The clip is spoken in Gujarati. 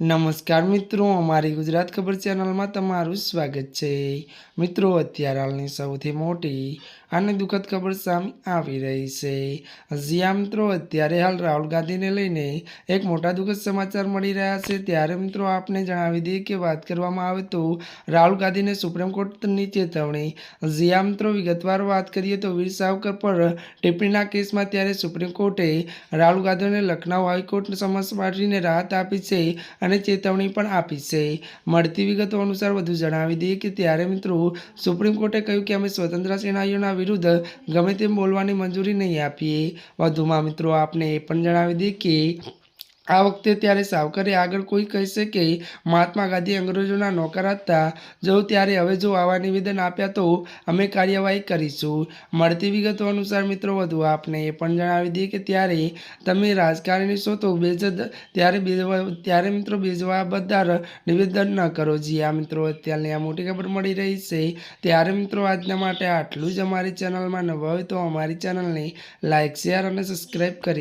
નમસ્કાર મિત્રો, અમારી ગુજરાત ખબર ચેનલમાં તમારું સ્વાગત છે. મિત્રો, અત્યારે હાલની સૌથી મોટી અને દુઃખદ ખબર સામે આવી રહી છે. જ્યાં મિત્રો, અત્યારે હાલ રાહુલ ગાંધીને લઈને એક મોટા દુઃખદ સમાચાર મળી રહ્યા છે. ત્યારે મિત્રો, આપને જણાવી દઈએ કે વાત કરવામાં આવે તો રાહુલ ગાંધીને સુપ્રીમ કોર્ટની ચેતવણી. જ્યાં મિત્રો, વિગતવાર વાત કરીએ તો વીર સાવકર પર ટિપ્પણીના કેસમાં ત્યારે સુપ્રીમ કોર્ટે રાહુલ ગાંધીને લખનઉ હાઈકોર્ટ સમક્ષ પાઠવીને રાહત આપી છે. અને ચેતવણી પણ આપી છે. મળતી વિગતો અનુસાર વધુ જણાવી દઈએ કે ત્યારે મિત્રો સુપ્રીમ કોર્ટે કહ્યું કે અમે સ્વતંત્ર સેનાનીઓના વિરુદ્ધ ગમે તેમ બોલવાની મંજૂરી નહીં આપીએ. વધુમાં મિત્રો આપને એ પણ જણાવી દઈએ કે આ વખતે ત્યારે સાવકરે આગળ કોઈ કહેશે કે મહાત્મા ગાંધી અંગ્રેજોના નોકર હતા જો ત્યારે હવે જો આવા નિવેદન આપ્યા તો અમે કાર્યવાહી કરીશું. મળતી વિગતો અનુસાર મિત્રો, વધુ આપને એ પણ જણાવી દઈએ કે ત્યારે તમે રાજકારણી છો તો બેજદ, ત્યારે ત્યારે મિત્રો બેજવાબદાર નિવેદન ન કરો. જી આ મિત્રો, અત્યારની આ મોટી ખબર મળી રહી છે. ત્યારે મિત્રો, આજના માટે આટલું જ અમારી ચેનલમાં નવા હોય તો અમારી ચેનલને લાઇક શેર અને સબસ્ક્રાઈબ કરી